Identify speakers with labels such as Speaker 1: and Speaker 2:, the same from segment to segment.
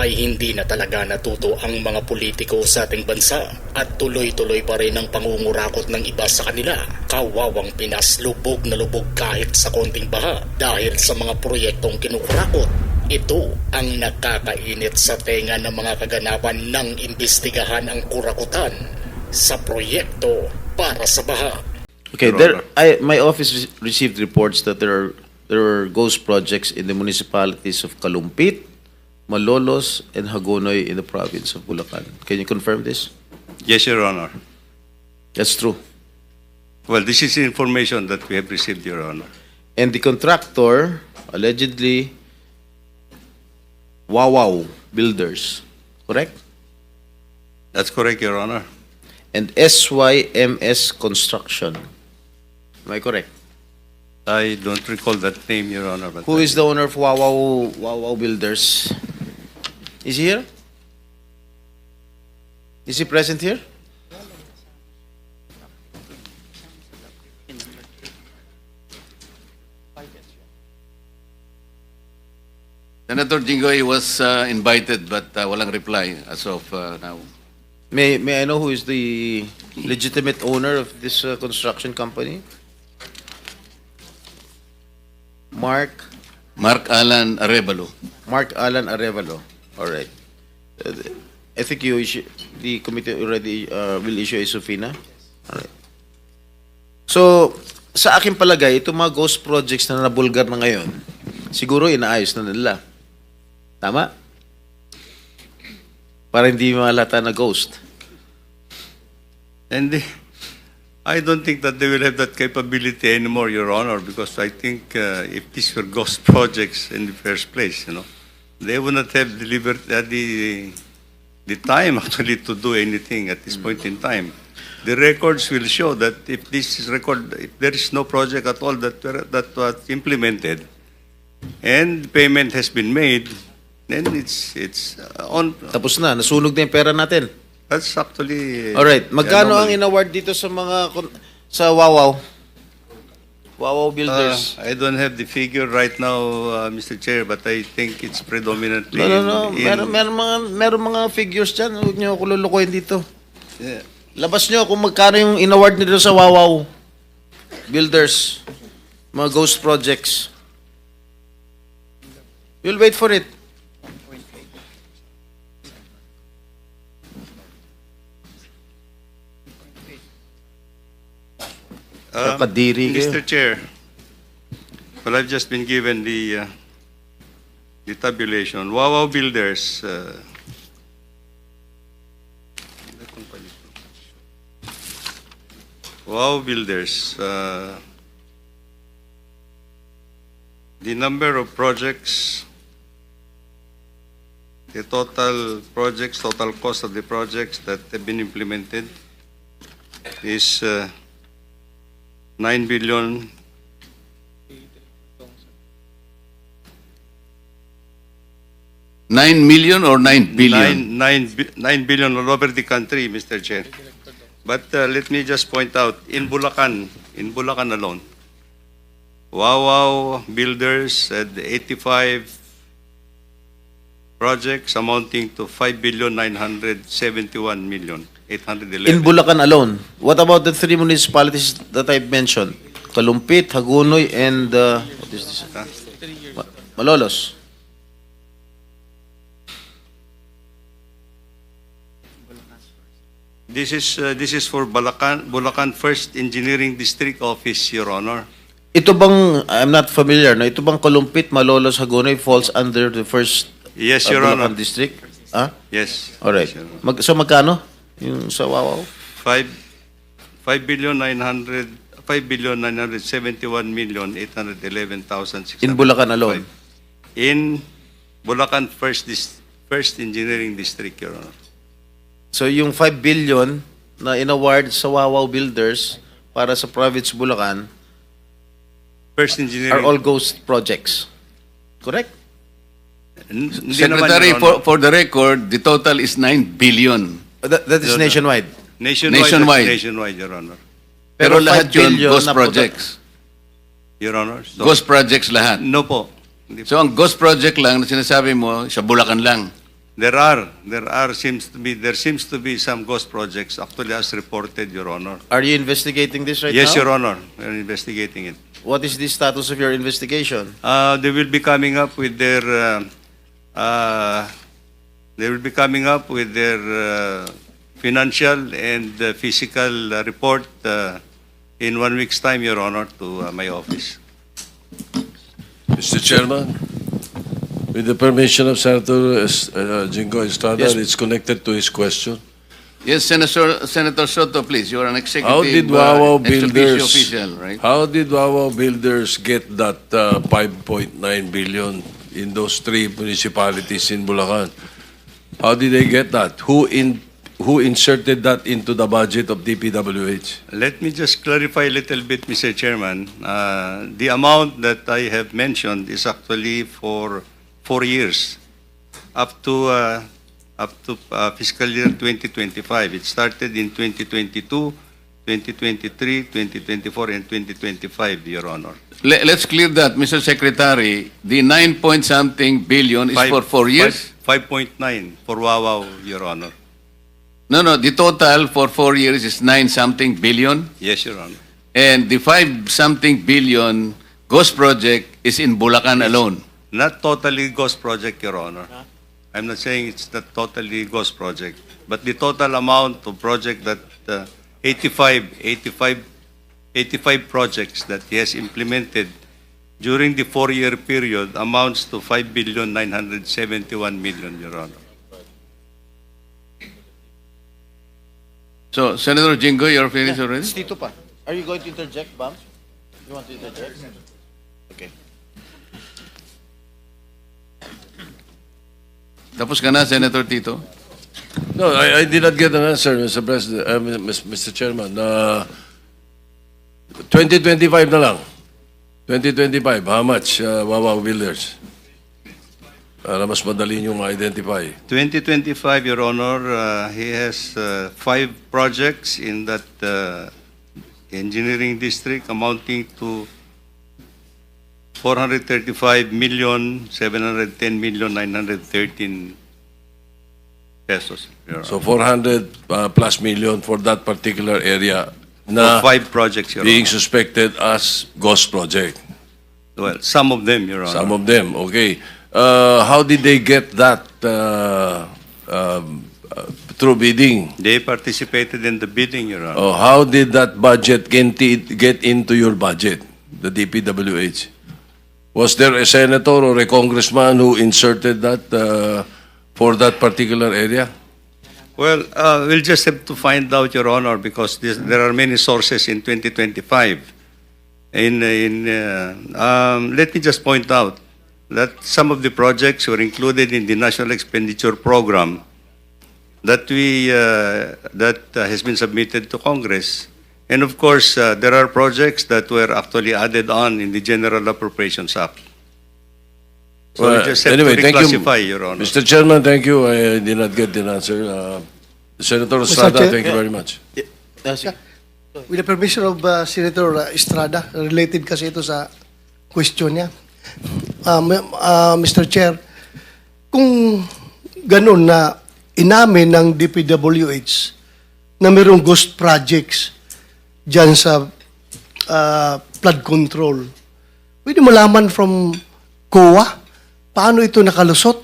Speaker 1: ay hindi na talaga natuto ang mga politiko sa ating bansa at tuloy-tuloy pa rin ang pangungurakot ng iba sa kanila. Kawawang Pinas lubog na lubog kahit sa konting baha dahil sa mga proyektong kinukurakot. Ito ang nakakainit sa tenga ng mga kaganapan ng imbestigahan ang kurakutan sa proyekto para sa baha.
Speaker 2: Okay, there. I, my office re- received reports that there are there are ghost projects in the municipalities of Kalumpit, Malolos, and Hagonoy in the province of Bulacan. Can you confirm this?
Speaker 3: Yes, Your Honor.
Speaker 2: That's true.
Speaker 3: Well, this is information that we have received, Your Honor.
Speaker 2: And the contractor allegedly Wawaw Builders, correct?
Speaker 3: That's correct, Your Honor.
Speaker 2: And SYMS Construction. Am I correct?
Speaker 3: I don't recall that name, Your Honor. But
Speaker 2: Who is the owner of Wawaw Wawaw Builders? Is he here? Is he present here?
Speaker 4: Senator Jinggoy was uh, invited but uh, walang reply as of uh, now.
Speaker 2: May may I know who is the legitimate owner of this uh, construction company? Mark
Speaker 4: Mark Alan Arevalo.
Speaker 2: Mark Alan Arevalo. All right. Uh, I think you issue, the committee already uh, will issue a subpoena. All right. So, sa akin palagay, itong mga ghost projects na nabulgar na ngayon, siguro inaayos na nila. Tama? Para hindi malata na ghost.
Speaker 3: And eh, I don't think that they will have that capability anymore, Your Honor, because I think uh, if these were ghost projects in the first place, you know, they would not have delivered uh, the the time actually to do anything at this point in time. The records will show that if this is record, if there is no project at all that were, that was implemented, and payment has been made, then it's it's uh, on.
Speaker 2: Tapos na, nasunog na yung pera natin.
Speaker 3: That's actually.
Speaker 2: Alright, magkano ang in-award dito sa mga, sa Wawaw? Wawaw Builders.
Speaker 3: Uh, I don't have the figure right now, uh, Mr. Chair, but I think it's predominantly
Speaker 2: no, no, no.
Speaker 3: in, in
Speaker 2: Meron, meron, mga, meron mga figures dyan. Huwag niyo ako lulukoyin dito.
Speaker 3: Yeah.
Speaker 2: Labas nyo kung magkano yung in-award nito sa Wawaw Builders. Mga ghost projects. You'll wait for it. Kakadiri kayo.
Speaker 3: Mr. Chair, well, I've just been given the uh, the tabulation. Wawaw Builders. Uh, Wow Builders. Uh, the number of projects, the total projects, total cost of the projects that have been implemented is uh, 9 billion
Speaker 4: 9 million or 9 billion?
Speaker 3: Nine, nine, bi- nine billion all over the country, Mr. Chair. But uh, let me just point out, in Bulacan, in Bulacan alone, Wawaw Builders had 85 projects amounting to 5 billion 971 million 811.
Speaker 2: In Bulacan alone. What about the three municipalities that I've mentioned? Kalumpit, Hagunoy, and uh, what is this?
Speaker 3: Huh?
Speaker 2: Ma- Malolos.
Speaker 3: This is uh, this is for Bulacan Bulacan First Engineering District Office, Your Honor.
Speaker 2: Ito bang, I'm not familiar, no? ito bang Kalumpit, Malolos, Hagonoy falls under the first
Speaker 3: Yes,
Speaker 2: uh,
Speaker 3: Your
Speaker 2: Bulacan
Speaker 3: Honor.
Speaker 2: district? Ah?
Speaker 3: Yes.
Speaker 2: Alright.
Speaker 3: Yes.
Speaker 2: Mag, so magkano? Yung sa Wawaw?
Speaker 3: Five, five billion nine hundred, five billion nine hundred seventy-one million eight hundred eleven thousand six
Speaker 2: In
Speaker 3: hundred.
Speaker 2: Bulacan alone?
Speaker 3: In Bulacan First Dis, First Engineering District, Your Honor.
Speaker 2: So yung 5 billion na inaward sa Wawaw Builders para sa province Bulacan
Speaker 3: First
Speaker 2: are
Speaker 3: Engineering.
Speaker 2: all ghost projects. Correct?
Speaker 3: Hindi
Speaker 4: Secretary, for, for the record, the total is 9 billion.
Speaker 2: That, that is nationwide.
Speaker 3: Nationwide,
Speaker 4: Nationwide.
Speaker 3: nationwide, Your Honor.
Speaker 4: Pero,
Speaker 2: Pero
Speaker 4: lahat
Speaker 2: 5
Speaker 4: yun, ghost projects.
Speaker 3: Your Honor. So,
Speaker 4: Ghost projects lahat.
Speaker 3: No po. Hindi po.
Speaker 4: So ang ghost project lang na sinasabi mo, sa Bulacan lang.
Speaker 3: There are, there are, seems to be, there seems to be some ghost projects actually as reported, Your Honor.
Speaker 2: Are you investigating this right
Speaker 3: yes,
Speaker 2: now?
Speaker 3: Your Honor. We're investigating it.
Speaker 2: What is the status of your investigation?
Speaker 3: Uh, they will be coming up with their, uh, uh, they will be coming up with their uh, financial and uh, physical uh, report uh, in one week's time, Your Honor, to uh, my office.
Speaker 5: Mr. Chairman, with the permission of Senator uh, Jingo Estrada,
Speaker 2: Yes.
Speaker 5: it's connected to his question.
Speaker 4: Yes, Senator, Senator Soto, please. You are an executive
Speaker 5: How did
Speaker 4: uh,
Speaker 5: Wawa
Speaker 4: ex officio
Speaker 5: Builders,
Speaker 4: official, right?
Speaker 5: how did Wawa Builders get that uh, 5.9 billion in those three municipalities in Bulacan? How did they get that? Who in, who inserted that into the budget of DPWH?
Speaker 3: Let me just clarify a little bit, Mr. Chairman. Uh, The amount that I have mentioned is actually for four years, up to, uh, up to uh, fiscal year 2025. It started in 2022, 2023, 2024, and 2025, Your Honor.
Speaker 4: Le- let's clear that, Mr. Secretary. The 9 point something billion is
Speaker 3: Five-
Speaker 4: for four years?
Speaker 3: five- 5.9 for Wawaw, Your Honor.
Speaker 4: No, no. The total for four years is 9 something billion.
Speaker 3: Yes, Your Honor.
Speaker 4: And the 5 something billion ghost project is in Bulacan alone.
Speaker 3: Not totally ghost project, Your Honor. I'm not saying it's not totally ghost project, but the total amount of project that uh, 85, 85, 85 projects that he has implemented during the four-year period amounts to 5 billion 971 million, Your Honor.
Speaker 4: So, Senator Jingo, you're finished already?
Speaker 2: Tito pa. Are you going to interject, Bam? You want to interject? Okay.
Speaker 4: Tapos ka na, Senator Tito?
Speaker 5: No, I, I did not get an answer, Mr. President, uh, Mr. Chairman. Uh, 2025 na lang. 2025, how much, uh, Wawa Builders? Para mas madali nyo ma-identify.
Speaker 3: 2025, Your Honor, uh, he has uh, five projects in that uh, engineering district amounting to 435 million, 710 million, 913 pesos. Your
Speaker 5: So
Speaker 3: Honor.
Speaker 5: 400 uh, plus million for that particular area na
Speaker 3: five projects, Your
Speaker 5: being
Speaker 3: Honor.
Speaker 5: suspected as ghost project.
Speaker 3: Well, some of them, Your Honor.
Speaker 5: Some of them, okay. Uh, how did they get that uh, um, uh, through bidding?
Speaker 3: They participated in the bidding, Your Honor.
Speaker 5: Oh, how did that budget get get into your budget, the DPWH? Was there a senator or a congressman who inserted that uh, for that particular area?
Speaker 3: Well, uh, we'll just have to find out, Your Honor, because this, there are many sources in 2025. In, in, uh, um, let me just point out that some of the projects were included in the National Expenditure Program that we uh, that uh, has been submitted to Congress. And of course, uh, there are projects that were actually added on in the General Appropriations Act. So we
Speaker 5: Well,
Speaker 3: just have
Speaker 5: anyway,
Speaker 3: to
Speaker 5: thank you,
Speaker 3: reclassify, Your Honor.
Speaker 5: Mr. Chairman, thank you. I did not get the answer. Uh, Senator Estrada,
Speaker 6: Chair-
Speaker 5: thank you very much.
Speaker 2: Uh, sige.
Speaker 6: With the permission of uh, Senator uh, Estrada, related kasi ito sa question niya. Um, uh, Mr. Chair, kung ganun na inamin ng DPWH na mayroong ghost projects dyan sa uh, flood control, pwede malaman from COA paano ito nakalusot?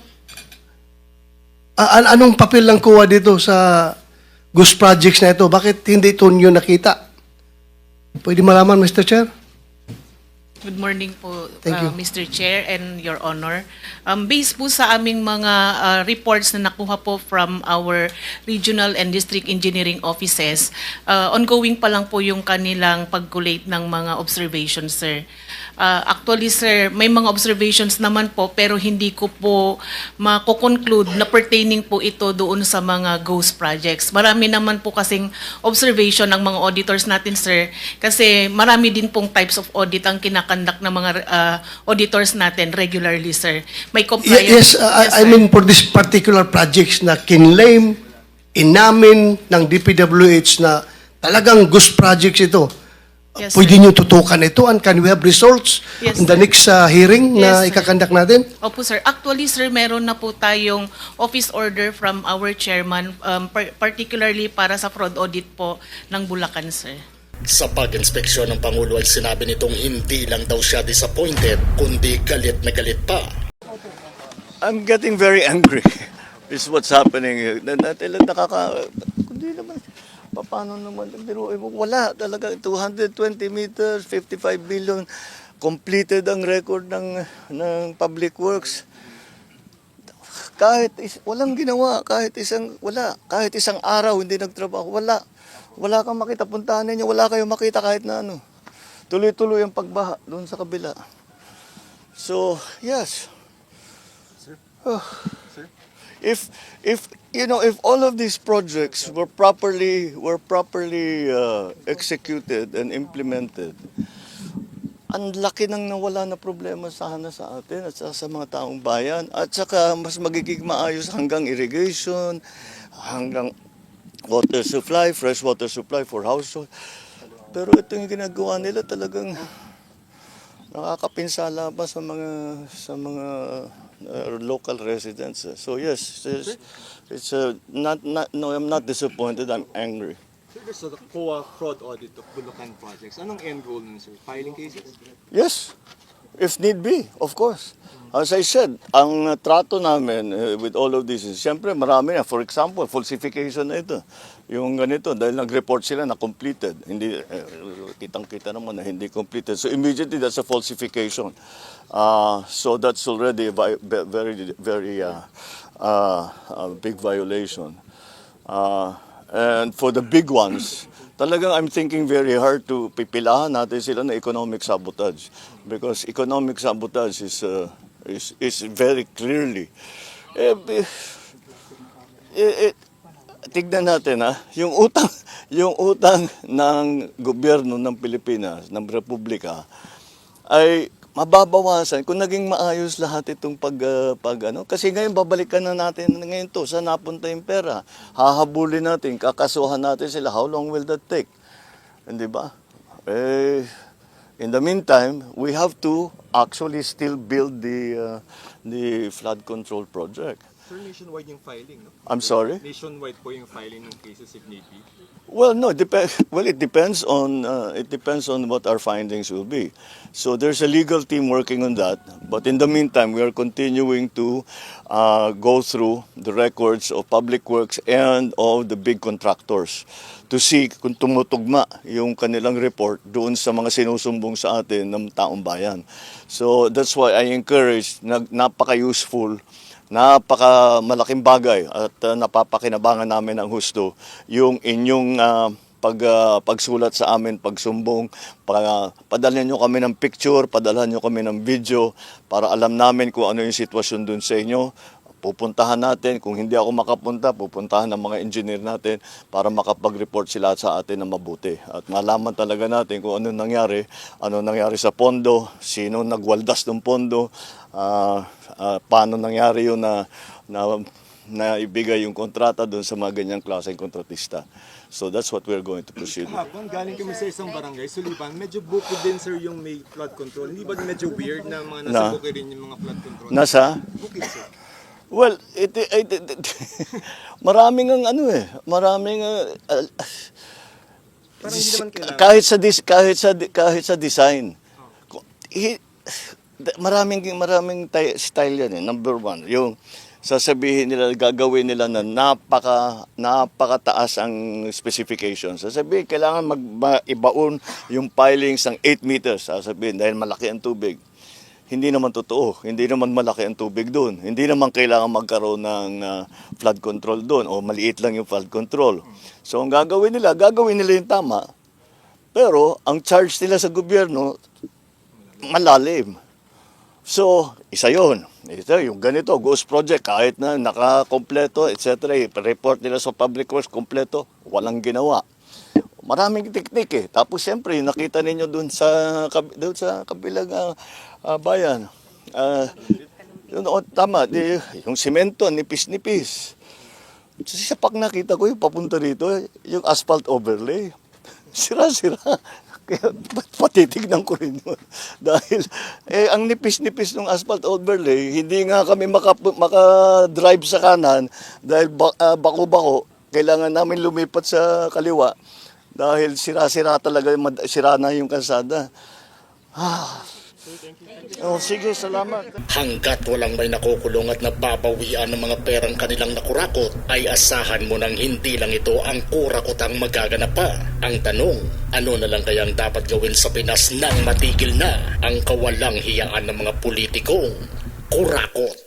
Speaker 6: A- an- anong papel ng COA dito sa ghost projects na ito? Bakit hindi ito nyo nakita? Pwede malaman, Mr. Chair?
Speaker 7: Good morning po,
Speaker 6: Thank you.
Speaker 7: uh, Mr. Chair and Your Honor. Um, based po sa aming mga uh, reports na nakuha po from our regional and district engineering offices, uh, ongoing pa lang po yung kanilang pag-collate ng mga observations, sir. Uh, actually, sir, may mga observations naman po pero hindi ko po mako-conclude na pertaining po ito doon sa mga ghost projects. Marami naman po kasing observation ng mga auditors natin, sir, kasi marami din pong types of audit ang kinakan kinoconduct ng mga uh, auditors natin regularly, sir. May compliance.
Speaker 6: Yes, uh, I- I mean for this particular projects na kinlaim, inamin ng DPWH na talagang ghost projects ito.
Speaker 7: Yes,
Speaker 6: Pwede
Speaker 7: sir.
Speaker 6: niyo tutukan ito and can we have results
Speaker 7: Yes,
Speaker 6: in the
Speaker 7: sir.
Speaker 6: next uh, hearing na
Speaker 7: Yes, sir.
Speaker 6: ikakandak natin?
Speaker 7: Opo, sir. Actually, sir, meron na po tayong office order from our chairman, um, par- particularly para sa fraud audit po ng Bulacan, sir.
Speaker 1: Sa pag-inspeksyon ng Pangulo ay sinabi nitong hindi lang daw siya disappointed, kundi galit na galit pa.
Speaker 8: I'm getting very angry. This is what's happening. here. Na, na, tila- nakaka... Kundi naman. Paano naman? Biruin mo, Wala talaga. 220 meters, 55 billion. Completed ang record ng, ng Public Works. Kahit is, walang ginawa, kahit isang wala, kahit isang araw hindi nagtrabaho, wala. Wala kang makita. Puntahan ninyo, wala kayong makita kahit na ano. Tuloy-tuloy ang pagbaha doon sa kabila. So, yes. if if you know if all of these projects were properly were properly uh, executed and implemented ang laki nang nawala na problema sana sa atin at sa, sa mga taong bayan. At saka mas magiging maayos hanggang irrigation hanggang water supply fresh water supply for household pero ito yung ginagawa nila talagang nakakapinsala pa sa mga sa mga uh, local residents. So yes, it's, it's uh, not, not no I'm not disappointed, I'm angry.
Speaker 9: Sir, there's a COA fraud audit of Bulacan projects. Anong end goal nun, sir? Filing cases?
Speaker 8: Yes, if need be, of course. As I said, ang trato namin uh, with all of this is, siyempre marami na. For example, falsification na ito. Yung ganito, dahil nag-report sila na completed. Hindi, uh, kitang-kita naman na hindi completed. So immediately, that's a falsification. Uh, so that's already a very, very uh, uh, uh, big violation. Uh, and for the big ones, talagang I'm thinking very hard to pipilahan natin sila na economic sabotage. Because economic sabotage is, uh, is, is very clearly, eh, eh, eh, tignan natin ha, yung utang, yung utang ng gobyerno ng Pilipinas, ng Republika, ay mababawasan kung naging maayos lahat itong pag, ah, pag ano. Kasi ngayon babalikan na natin ngayon to, saan napunta yung pera? Hahabulin natin, kakasuhan natin sila. How long will that take? Hindi ba? Eh, in the meantime, we have to actually still build the, uh, the flood control project.
Speaker 9: Sir, nationwide yung filing, no?
Speaker 8: I'm sorry?
Speaker 9: Nationwide po yung filing ng cases if need be.
Speaker 8: Well, no, it depends. Well, it depends on uh, it depends on what our findings will be. So there's a legal team working on that. But in the meantime, we are continuing to uh, go through the records of public works and of the big contractors to see kung tumutugma yung kanilang report doon sa mga sinusumbong sa atin ng taong bayan. So that's why I encourage, napaka-useful napaka malaking bagay at uh, napapakinabangan namin ng husto yung inyong uh, pag uh, pagsulat sa amin, pagsumbong, para padalhan nyo kami ng picture, padalhan nyo kami ng video para alam namin kung ano yung sitwasyon dun sa inyo. Pupuntahan natin, kung hindi ako makapunta, pupuntahan ng mga engineer natin para makapag-report sila sa atin na mabuti. At malaman talaga natin kung ano nangyari, ano nangyari sa pondo, sino nagwaldas ng pondo, ah, ah, paano nangyari yun na, na, na ibigay yung kontrata doon sa mga ganyang klaseng kontratista. So that's what we're going to proceed with.
Speaker 9: Kahapon, galing kami sa isang barangay, Suliban. Medyo buko din, sir, yung may flood control. Hindi ba medyo weird na mga nasa
Speaker 8: Na?
Speaker 9: bukid rin yung mga flood control?
Speaker 8: Nasa?
Speaker 9: Bukid, sir.
Speaker 8: Well, it, it, it, it- maraming ang ano eh, maraming uh, uh,
Speaker 9: Parang hindi naman kailangan.
Speaker 8: kahit sa dis, kahit sa kahit sa design. Ku- hi- maraming maraming ty- style yan eh. Number one, yung sasabihin nila, gagawin nila na napaka, napakataas ang specifications. Sasabihin, kailangan mag, ma- ibaon yung pilings ng 8 meters. Sasabihin, dahil malaki ang tubig. Hindi naman totoo. Hindi naman malaki ang tubig doon. Hindi naman kailangan magkaroon ng ah, flood control doon o maliit lang yung flood control. So ang gagawin nila, gagawin nila yung tama. Pero ang charge nila sa gobyerno, malalim. So, isa yon. Ito, yung ganito, ghost project, kahit na nakakompleto, etc., report nila sa public works, kompleto, walang ginawa. Maraming teknik eh. Tapos siyempre, nakita ninyo doon sa, doon sa kabilang ah, bayan. Ah, yun, oh, tama, di, yung simento, nipis-nipis. Sa pag nakita ko yung papunta rito, yung asphalt overlay. Sira-sira. Kaya patitignan ko rin yun. Dahil eh, ang nipis-nipis ng asphalt overlay, hindi nga kami maka, maka-drive sa kanan dahil ba, ah, bako-bako. Kailangan namin lumipat sa kaliwa dahil sira-sira talaga, sira na yung kalsada. Ah. Oh, sige, salamat.
Speaker 1: Hanggat walang may nakukulong at nababawian ng mga perang kanilang nakurakot, ay asahan mo nang hindi lang ito ang kurakot ang magaganap pa. Ang tanong, ano na lang kayang dapat gawin sa Pinas nang matigil na ang kawalang hiyaan ng mga politikong kurakot?